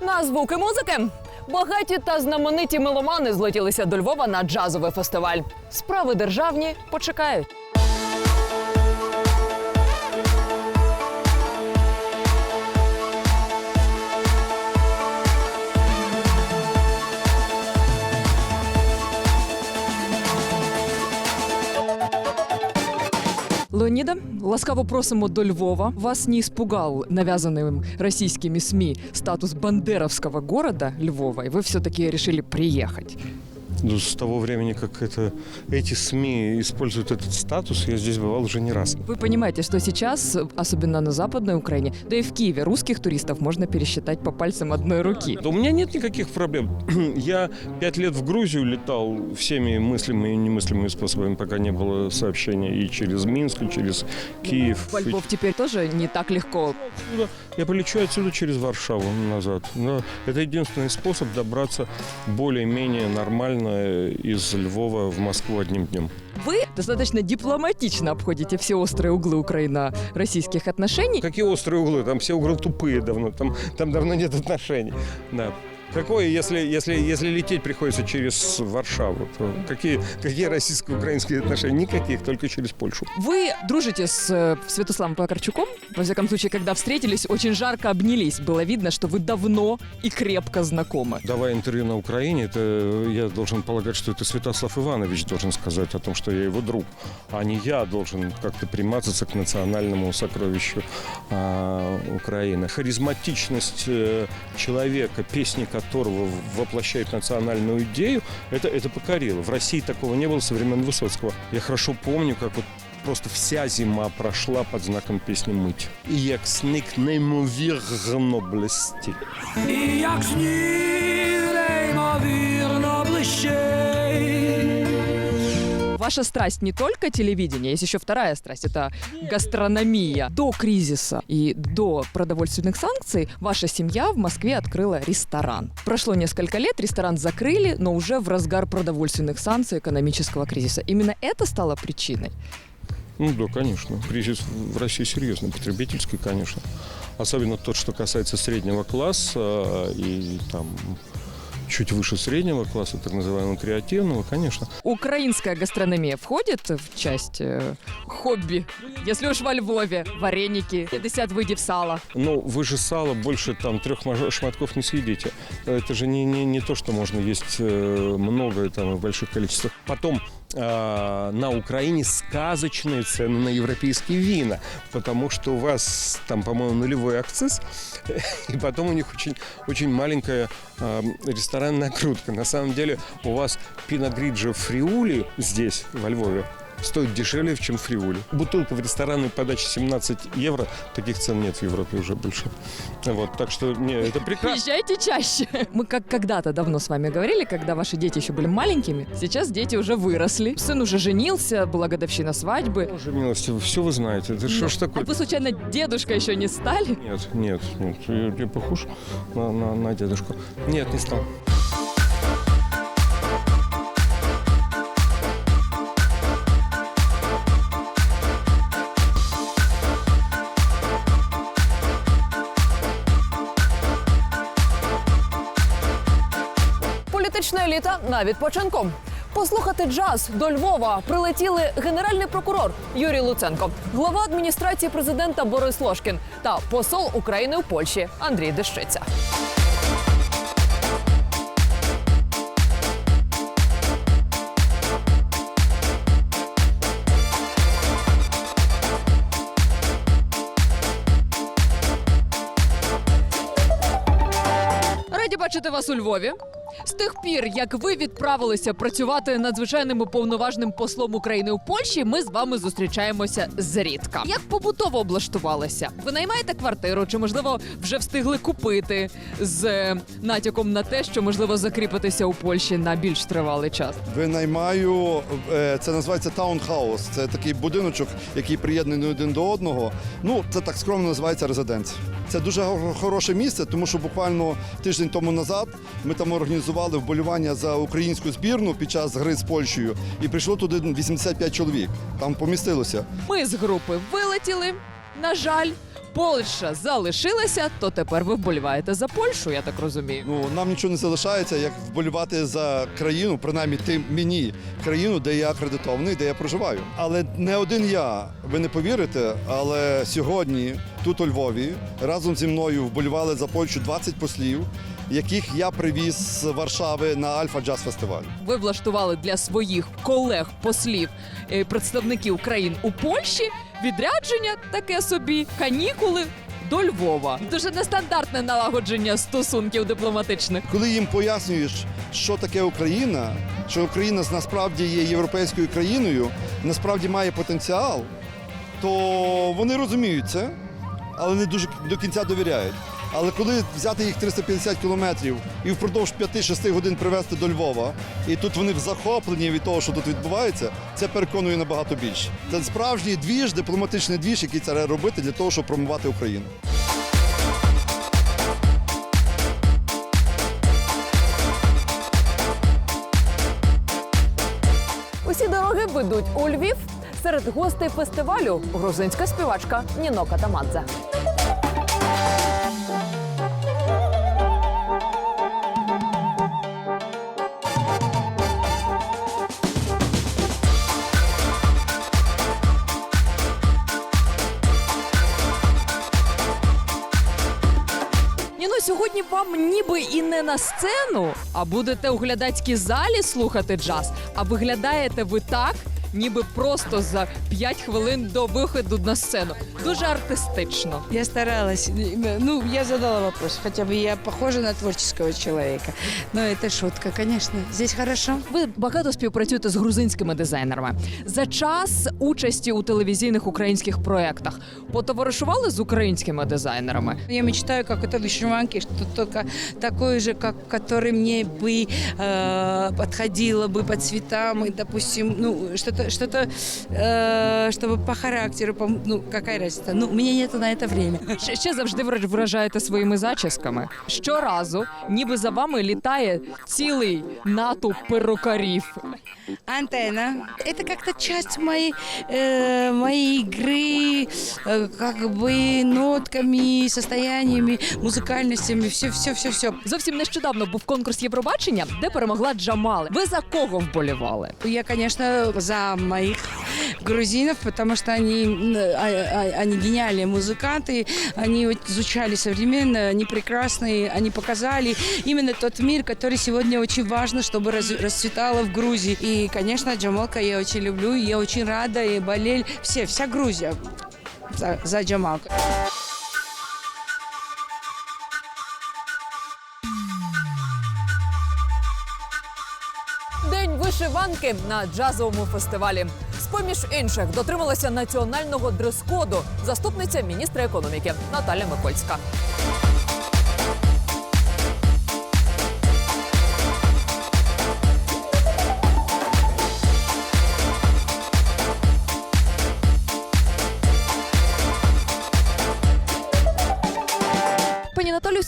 На звуки музики багаті та знамениті меломани злетілися до Львова на джазовий фестиваль. Справи державні почекають. Леонида, ласкаво просимо до Львова. Вас не испугал навязанным российскими СМИ статус бандеровского города Львова, и вы все-таки решили приехать. Ну, С того времени, как это, эти СМИ используют этот статус, я здесь бывал уже не раз. Вы понимаете, что сейчас, особенно на Западной Украине, да и в Киеве, русских туристов можно пересчитать по пальцам одной руки. Да у меня нет никаких проблем. Я пять лет в Грузию летал всеми мыслимыми и немыслимыми способами, пока не было сообщения и через Минск, и через Киев. Во Львов теперь тоже не так легко. Я полечу отсюда через Варшаву назад. Но это единственный способ добраться более-менее нормально из Львова в Москву одним днем. Вы достаточно дипломатично обходите все острые углы украино-российских отношений. Какие острые углы? Там все углы тупые давно. Там, там давно нет отношений. Да. Какое, если, если, если лететь приходится через Варшаву, то какие, какие российско-украинские отношения? Никаких, только через Польшу. Вы дружите с э, Святославом Покарчуком. Во всяком случае, когда встретились, очень жарко обнялись. Было видно, что вы давно и крепко знакомы. Давая интервью на Украине, это я должен полагать, что это Святослав Иванович должен сказать о том, что я его друг, а не я должен как-то примазаться к национальному сокровищу а, Украины. Харизматичность э, человека, песни которого воплощает национальную идею, это, это покорило. В России такого не было со времен Высоцкого. Я хорошо помню, как вот Просто вся зима прошла под знаком песни «Мыть». И як сник неймовірно блистить. І як сніг Ваша страсть не только телевидение, есть еще вторая страсть, это гастрономия. До кризиса и до продовольственных санкций ваша семья в Москве открыла ресторан. Прошло несколько лет, ресторан закрыли, но уже в разгар продовольственных санкций экономического кризиса. Именно это стало причиной. Ну да, конечно. Кризис в России серьезный, потребительский, конечно. Особенно тот, что касается среднего класса э, и там чуть выше среднего класса, так называемого креативного, конечно. Украинская гастрономия входит в часть э, хобби? Если уж во Львове, вареники, 50 видов сала. Но вы же сало больше там трех маж- шматков не съедите. Это же не, не, не то, что можно есть э, много там и в больших количествах. Потом э, на Украине сказочные цены на европейские вина, потому что у вас там, по-моему, нулевой акциз, и потом у них очень, очень маленькая э, ресторанная накрутка. На самом деле у вас пиногриджо фриули здесь, во Львове, стоит дешевле, чем фриули. Бутылка в ресторанной подаче 17 евро. Таких цен нет в Европе уже больше. Вот, так что, не, это прекрасно. Приезжайте чаще. Мы как когда-то давно с вами говорили, когда ваши дети еще были маленькими. Сейчас дети уже выросли. Сын уже женился, была годовщина свадьбы. Боже милости, все вы знаете. Это что ж А такое? вы случайно дедушка еще не стали? Нет, нет, нет. Я, я похож на, на, на дедушку. Нет, не стал. Політична еліта на відпочинку. Послухати джаз до Львова прилетіли генеральний прокурор Юрій Луценко, глава адміністрації президента Борис Лошкін та посол України у Польщі Андрій Дещиця. Раді бачити вас у Львові. З тих пір, як ви відправилися працювати надзвичайним і повноважним послом України у Польщі, ми з вами зустрічаємося зрідка. Як побутово облаштувалися? Ви наймаєте квартиру, чи можливо вже встигли купити з е, натяком на те, що можливо закріпитися у Польщі на більш тривалий час? Винаймаю, е, це називається таунхаус. Це такий будиночок, який приєднаний один до одного. Ну, це так скромно називається резиденція. Це дуже хороше місце, тому що буквально тиждень тому назад ми там організували вболівання за українську збірну під час гри з Польщею, і прийшло туди 85 чоловік. Там помістилося. Ми з групи вилетіли. на жаль, Польща залишилася, то тепер ви вболіваєте за Польщу, я так розумію. Ну нам нічого не залишається, як вболівати за країну, принаймні тим мені країну, де я акредитований, де я проживаю. Але не один я, ви не повірите, але сьогодні тут у Львові разом зі мною вболівали за Польщу 20 послів, яких я привіз з Варшави на Альфа Джаз Фестиваль. Ви влаштували для своїх колег, послів, е, представників країн у Польщі відрядження таке собі канікули. До Львова дуже нестандартне налагодження стосунків дипломатичних. Коли їм пояснюєш, що таке Україна, що Україна насправді є європейською країною, насправді має потенціал, то вони розуміють це, але не дуже до кінця довіряють. Але коли взяти їх 350 кілометрів і впродовж 5-6 годин привезти до Львова, і тут вони в захопленні від того, що тут відбувається, це переконує набагато більше. Це справжній двіж, дипломатичний двіж, який треба робити для того, щоб промивати Україну. Усі дороги ведуть у Львів. Серед гостей фестивалю грузинська співачка Ніно Катамадзе. Сьогодні вам ніби і не на сцену, а будете у глядацькій залі слухати джаз. А виглядаєте ви так, ніби просто за 5 хвилин до виходу на сцену. Дуже артистично. Я старалась. Ну, я задала вопрос. Хотя бы я похожа на творческого человека. Но это шутка, конечно. Здесь хорошо. Ви багато співпрацюєте з грузинськими дизайнерами. За час участі у телевізійних українських проєктах потоваришували з українськими дизайнерами. Я мечтаю, как это в вышиванке, что только такой же, как который мне бы э, подходило бы по цветам и, допустим, ну что-то, что-то, э, чтобы по характеру, по, ну какая разница? Ну, у меня нету на это время. Ще, ще завжди враж- вражаєте своїми зачісками. Щоразу, ніби за вами літає цілий натовп перукарів. Антенна. Это как-то часть моей, э, моей игры, э, как бы нотками, состояниями, музыкальностями, все, все, все, все. Зовсім нещодавно був конкурс Євробачення, де перемогла Джамали. Ви за кого вболівали? Я, конечно, за моих грузинов, потому что они, м, а- а- они гениальные музыканты, они вот звучали современно, они прекрасные, они показали именно тот мир, который сегодня очень важно, чтобы раз- расцветало в Грузии. И, конечно, Джамалка я очень люблю, я очень рада, и болель все, вся Грузия за, за Джамалку. Вишиванки на джазовому фестивалі. З поміж інших дотрималася національного дрес-коду заступниця міністра економіки Наталя Микольська.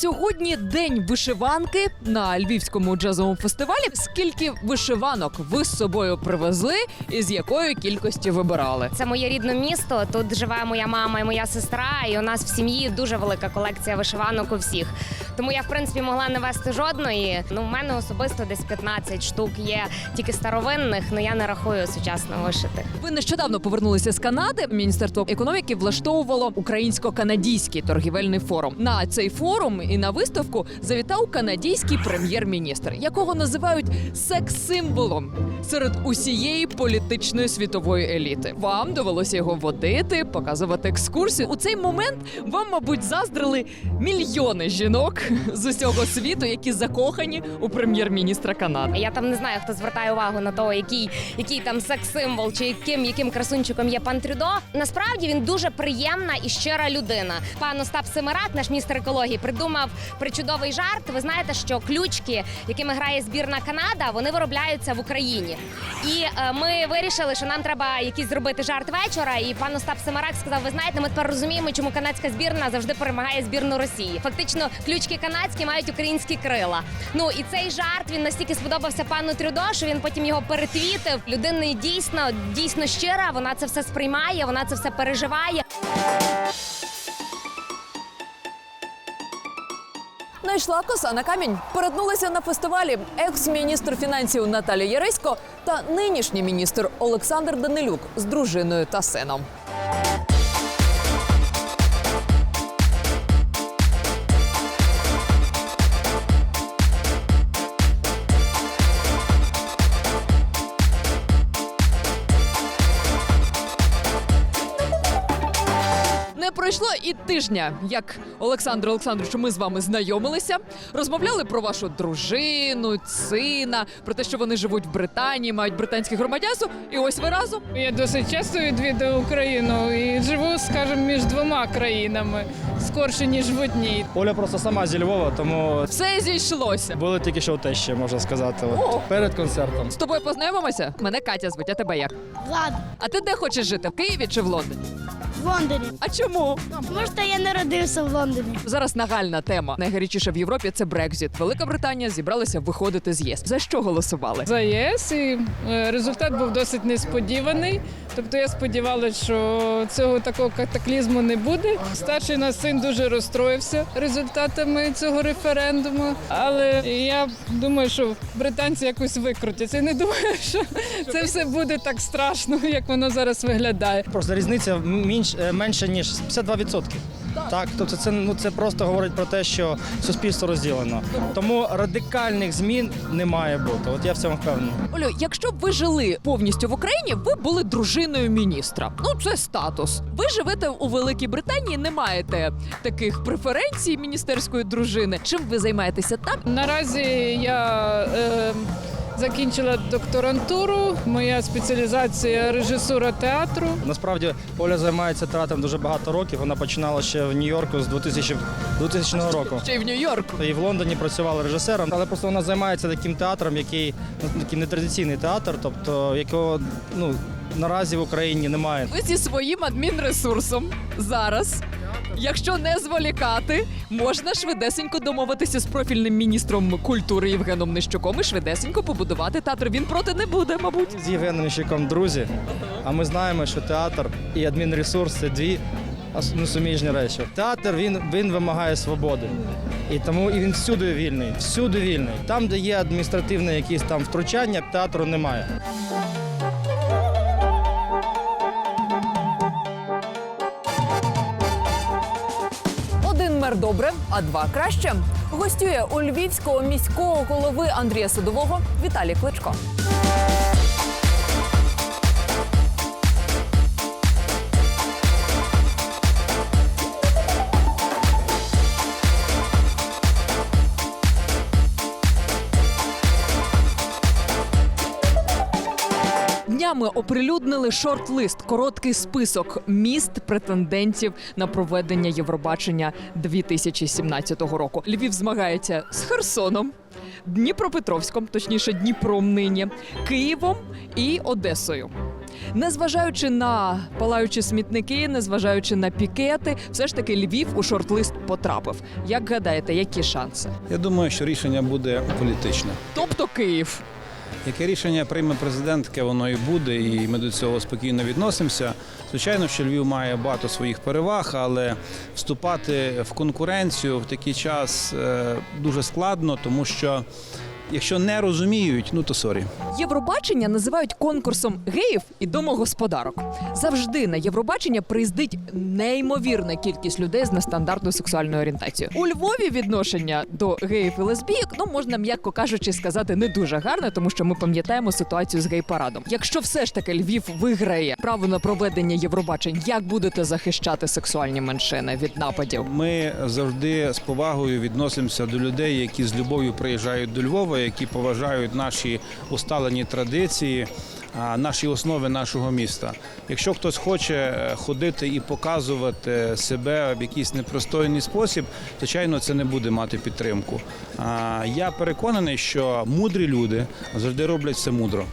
Сьогодні день вишиванки на львівському джазовому фестивалі. Скільки вишиванок ви з собою привезли і з якої кількості вибирали? Це моє рідне місто. Тут живе моя мама і моя сестра, і у нас в сім'ї дуже велика колекція вишиванок у всіх. Тому я в принципі могла не вести жодної. Ну, в мене особисто десь 15 штук є тільки старовинних, але я не рахую сучасно вишитих. Ви нещодавно повернулися з Канади. Міністерство економіки влаштовувало українсько-канадійський торгівельний форум. На цей форум і на виставку завітав канадійський прем'єр-міністр, якого називають секс-символом серед усієї політичної світової еліти. Вам довелося його водити, показувати екскурсію. У цей момент вам, мабуть, заздрили мільйони жінок з усього світу, які закохані у прем'єр-міністра Канади. Я там не знаю, хто звертає увагу на то, який, який там секс-символ чи яким, яким красунчиком є пан Трюдо. Насправді він дуже приємна і щира людина. Пан Остап Семирак, наш міністр екології, придумав причудовий жарт. Ви знаєте, що ключки, якими грає збірна Канада, вони виробляються в Україні. І е, ми вирішили, що нам треба якийсь зробити жарт вечора. І пан Остап Семирак сказав: Ви знаєте, ми тепер розуміємо, чому канадська збірна завжди перемагає збірну Росії. Фактично, ключки канадські мають українські крила. Ну і цей жарт він настільки сподобався пану Трюдо, що він потім його перетвітив. Людина дійсно дійсно щира. Вона це все сприймає, вона це все переживає. Найшла коса на камінь. Перетнулися на фестивалі екс-міністр фінансів Наталія Яресько та нинішній міністр Олександр Данилюк з дружиною та сином. Тижня, як Олександр Олександрович, ми з вами знайомилися, розмовляли про вашу дружину, сина, про те, що вони живуть в Британії, мають британське громадянство. І ось ви разом. Я досить часто відвідую Україну і живу, скажімо, між двома країнами скорше ніж в одній. Оля просто сама зі Львова, тому Все зійшлося. були тільки що у тещі, можна сказати. От, О! перед концертом. З тобою познайомимося? Мене Катя звуть, а тебе як? Влад, А ти де хочеш жити? В Києві чи в Лондоні? В Лондоні. А чому? Тому що я народився в Лондоні. Зараз нагальна тема. Найгарячіша в Європі це Брекзіт. Велика Британія зібралася виходити з ЄС. За що голосували? За ЄС і е, результат був досить несподіваний. Тобто я сподівалася, що цього такого катаклізму не буде. Старший наш син дуже розстроївся результатами цього референдуму. Але я думаю, що британці якось викрутяться. І не думаю, що це все буде так страшно, як воно зараз виглядає. Просто різниця менш, е, менше, ніж 52%. Так, тобто це ну це просто говорить про те, що суспільство розділено. Тому радикальних змін не має бути. От я в цьому впевнений. Олю, якщо б ви жили повністю в Україні, ви б були дружиною міністра. Ну це статус. Ви живете у Великій Британії, не маєте таких преференцій міністерської дружини. Чим ви займаєтеся там? Наразі я е, закінчила докторантуру. Моя спеціалізація режисура театру. Насправді Оля займається театром дуже багато років. Вона починала ще в Нью-Йорку з 2000, 2000 року. Ще й в Нью-Йорку. І в Лондоні працювала режисером, але просто вона займається таким театром, який ну, такий нетрадиційний театр, тобто якого ну наразі в Україні немає. Ви зі своїм адмінресурсом зараз. Якщо не зволікати, можна швидесенько домовитися з профільним міністром культури Євгеном Нищуком і швидесенько побудувати театр. Він проти не буде, мабуть. З Євгеном Іщиком друзі, а ми знаємо, що театр і адмінресурс це дві ас- ну, речі. Театр він, він вимагає свободи. І тому і він всюди вільний, всюди вільний. Там, де є адміністративне якісь там втручання, театру немає. Мер добре, а два краще. Гостює у львівського міського голови Андрія Садового Віталій Кличко. Днями оприлюднили шорт-лист, короткий список міст претендентів на проведення Євробачення 2017 року. Львів змагається з Херсоном, Дніпропетровськом, точніше Дніпром нині, Києвом і Одесою. Незважаючи на палаючі смітники, незважаючи на пікети, все ж таки Львів у шорт-лист потрапив. Як гадаєте, які шанси? Я думаю, що рішення буде політичне. Тобто Київ. Яке рішення прийме президент, таке воно і буде, і ми до цього спокійно відносимося. Звичайно, що Львів має багато своїх переваг, але вступати в конкуренцію в такий час е, дуже складно, тому що якщо не розуміють, ну то сорі. Євробачення називають конкурсом геїв і домогосподарок. Завжди на Євробачення приїздить неймовірна кількість людей з нестандартною сексуальною орієнтацією. У Львові відношення до геїв і лесбійок, ну можна м'яко кажучи, сказати не дуже гарне, тому що ми пам'ятаємо ситуацію з гей-парадом. Якщо все ж таки Львів виграє право на проведення Євробачень, як будете захищати сексуальні меншини від нападів? Ми завжди з повагою відносимося до людей, які з любов'ю приїжджають до Львова, які поважають наші усталені традиції. Наші основи нашого міста. Якщо хтось хоче е, ходити і показувати себе в якийсь непристойний спосіб, звичайно, це не буде мати підтримку. Я переконаний, що мудрі люди завжди роблять все мудро.